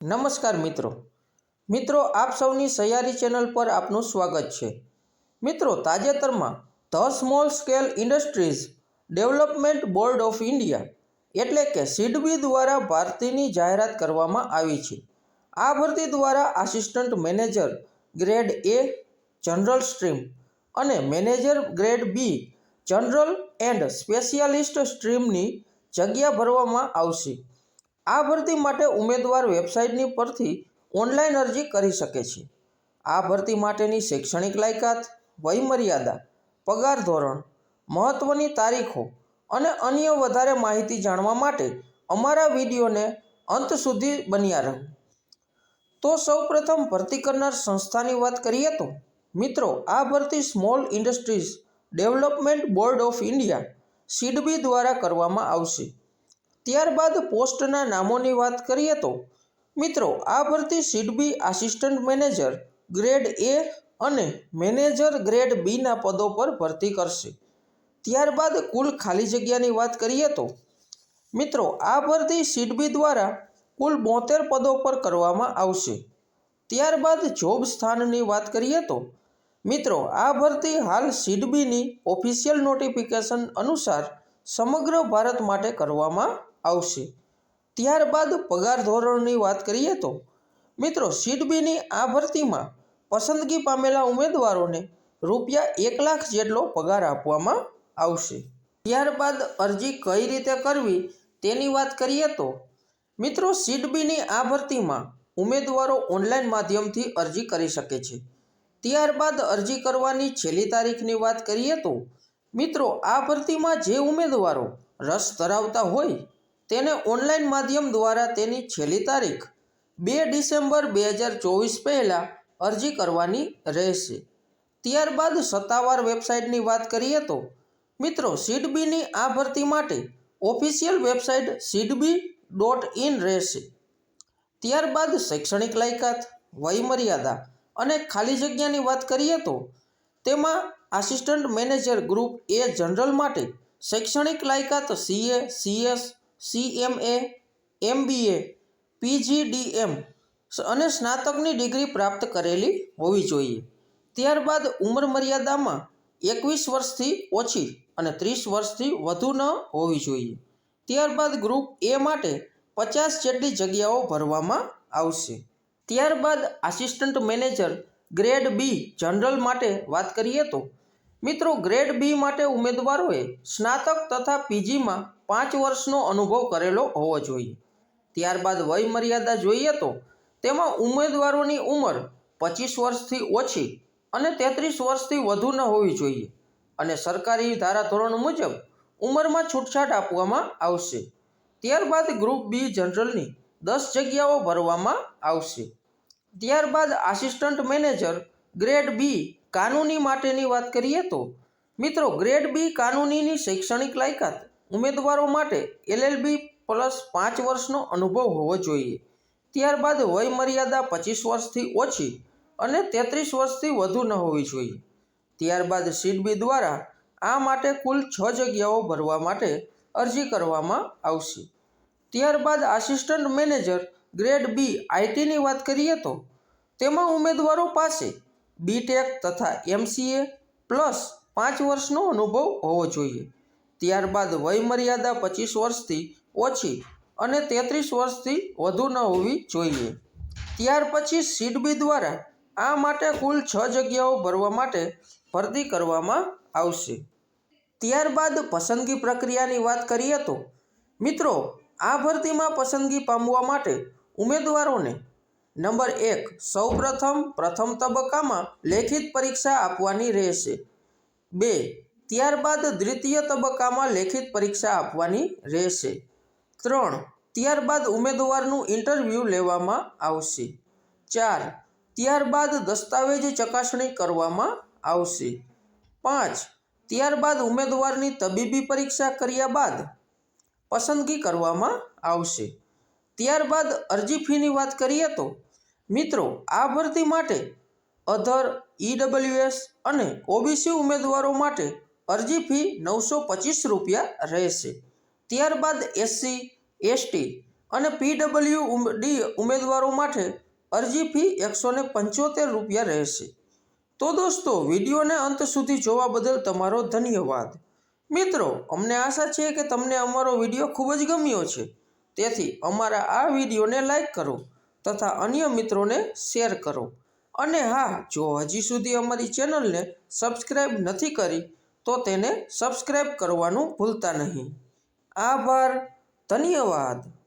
નમસ્કાર મિત્રો. મિત્રો, આપ સૌની સૈયારી ચેનલ પર આપનું સ્વાગત છે. મિત્રો, તાજેતરમાં the small scale industries development board of India એટલે કે સિડબી દ્વારા ભરતીની જાહેરાત કરવામાં આવી છે. આ ભરતી દ્વારા assistant manager grade A general stream અને manager grade B general and specialist સ્ટ્રીમની જગ્યા ભરવામાં આવશે. આ ભરતી માટે ઉમેદવાર વેબસાઇટની પરથી ઓનલાઈન અરજી કરી શકે છે. આ ભરતી માટેની શૈક્ષણિક લાયકાત, વયમર્યાદા, પગાર ધોરણ મહત્ત્વની તારીખો અને અન્ય વધારે માહિતી જાણવા માટે અમારા વિડીયોને અંત સુધી બન્યા રહો. તો સૌપ્રથમ ભરતી કરનાર સંસ્થાની વાત કરીએ તો, મિત્રો, આ ભરતી small industries development board of India, SIDBI દ્વારા કરવામાં આવશે. ત્યારબાદ પોસ્ટના નામોની વાત કરીએ તો, મિત્રો, આ ભરતી SIDBI assistant manager grade A અને મેનેજર ગ્રેડ બીના પદો પર ભરતી કરશે. ત્યારબાદ કુલ ખાલી જગ્યાની વાત કરીએ તો, મિત્રો, આ ભરતી સીડબી દ્વારા કુલ બોતેર પદો પર કરવામાં આવશે. ત્યારબાદ જોબ સ્થાનની વાત કરીએ તો, મિત્રો, આ ભરતી હાલ સીડબીની ઓફિશિયલ નોટિફિકેશન અનુસાર સમગ્ર ભારત માટે કરવામાં આવશે. ત્યારબાદ પગાર ધોરણની વાત કરીએ તો, મિત્રો, સીડબીની આ ભરતીમાં પસંદગી પામેલા ઉમેદવારોને રૂપિયા એક લાખ જેટલો પગાર આપવામાં આવશે. ત્યારબાદ અરજી કઈ રીતે કરવી તેની વાત કરીએ તો, મિત્રો, સીડબીની આ ભરતીમાં ઉમેદવારો ઓનલાઈન માધ્યમથી અરજી કરી શકે છે. ત્યારબાદ અરજી કરવાની છેલ્લી તારીખની વાત કરીએ તો, મિત્રો, આ ભરતીમાં જે ઉમેદવારો રસ ધરાવતા હોય તેને ઓનલાઈન માધ્યમ દ્વારા તેની છેલ્લી તારીખ બે ડિસેમ્બર બે હજાર ચોવીસ પહેલાં અરજી કરવાની રહેશે. ત્યારબાદ સત્તાવાર વેબસાઇટની વાત કરીએ તો, મિત્રો, સીડબીની આ ભરતી માટે official website SIDBI dot in રહેશે. ત્યારબાદ શૈક્ષણિક લાયકાત, વયમર્યાદા અને ખાલી જગ્યાની વાત કરીએ તો, તેમાં assistant manager group A general માટે શૈક્ષણિક લાયકાત, CA, CS CMA MBA PGDM અને સ્નાતકની ડિગ્રી પ્રાપ્ત કરેલી હોવી જોઈએ. ત્યારબાદ ઉંમર મર્યાદામાં એકવીસ વર્ષથી ઓછી અને ત્રીસ વર્ષથી વધુ ન હોવી જોઈએ. ત્યારબાદ ગ્રુપ એ માટે પચાસ જેટલી જગ્યાઓ ભરવામાં આવશે. ત્યારબાદ assistant manager grade B general માટે વાત કરીએ તો મિત્રો ગ્રેડ બી માટે ઉમેદવારોએ સ્નાતક તથા પીજીમાં પાંચ વર્ષનો અનુભવ કરેલો હોવો જોઈએ. ત્યારબાદ વય મર્યાદા જોઈએ તો તેમાં ઉમેદવારોની ઉંમર પચીસ વર્ષથી ઓછી અને તેત્રીસ વર્ષથી વધુ ન હોવી જોઈએ અને સરકારી ધારાધોરણ મુજબ ઉંમરમાં છૂટછાટ આપવામાં આવશે. ત્યારબાદ ગ્રુપ બી જનરલની દસ જગ્યાઓ ભરવામાં આવશે. ત્યારબાદ આસિસ્ટન્ટ મેનેજર ગ્રેડ બી કાનૂની માટેની વાત કરીએ તો, મિત્રો ગ્રેડ બી કાનૂનીની શૈક્ષણિક લાયકાત ઉમેદવારો માટે એલએલબી પ્લસ પાંચ વર્ષનો અનુભવ હોવો જોઈએ. ત્યારબાદ વય મર્યાદા પચીસ વર્ષથી ઓછી અને તેત્રીસ વર્ષથી વધુ ન હોવી જોઈએ. ત્યારબાદ સીડબી દ્વારા આ માટે કુલ છ જગ્યાઓ ભરવા માટે અરજી કરવામાં આવશે. ત્યારબાદ આસિસ્ટન્ટ મેનેજર ગ્રેડ બી આઈટીની વાત કરીએ તો, તેમાં ઉમેદવારો પાસે બીટેક તથા એમસીએ પ્લસ પાંચ વર્ષનો અનુભવ હોવો જોઈએ. ત્યારબાદ વયમર્યાદા પચીસ વર્ષથી ઓછી અને તેત્રીસ વર્ષથી વધુ ન હોવી જોઈએ. ત્યાર પછી સીડબી દ્વારા આ માટે કુલ છ જગ્યાઓ ભરવા માટે ભરતી કરવામાં આવશે. ત્યારબાદ પસંદગી પ્રક્રિયાની વાત કરીએ તો મિત્રો, આ ભરતીમાં પસંદગી પામવા માટે ઉમેદવારોને નંબર એક, સૌપ્રથમ પ્રથમ તબક્કામાં લેખિત પરીક્ષા આપવાની રહેશે. બે, ત્યારબાદ દ્વિતીય તબક્કામાં લેખિત પરીક્ષા આપવાની રહેશે. ત્રણ, ત્યારબાદ ઉમેદવારનું ઇન્ટરવ્યૂ લેવામાં આવશે. ચાર, ત્યારબાદ દસ્તાવેજ ચકાસણી કરવામાં આવશે. પાંચ, ત્યારબાદ ઉમેદવારની તબીબી પરીક્ષા કર્યા બાદ પસંદગી કરવામાં આવશે. ત્યારબાદ અરજી ફીની વાત કરીએ તો મિત્રો, આ ભરતી માટે અધર ઈડબલ્યુએસ અને ઓબીસી ઉમેદવારો માટે અરજી ફી નવસો પચીસ રૂપિયા રહેશે. ત્યારબાદ એસસી એસટી અને પીડબલ્યુ ડી ઉમેદવારો માટે અરજી ફી એકસો ને પંચોતેર રૂપિયા રહેશે. તો દોસ્તો, વિડીયોને અંત સુધી જોવા બદલ તમારો ધન્યવાદ. મિત્રો, અમને આશા છે કે તમને અમારો વીડિયો ખૂબ જ ગમ્યો છે. તેથી અમારા આ વિડીયોને લાઈક કરો તથા અન્ય મિત્રોને શેર કરો. અને હા, જો હજી સુધી અમારી ચેનલને સબસ્ક્રાઈબ નથી કરી, તો તેને સબસ્ક્રાઈબ કરવાનું ભૂલતા નહીં. આભાર, ધન્યવાદ.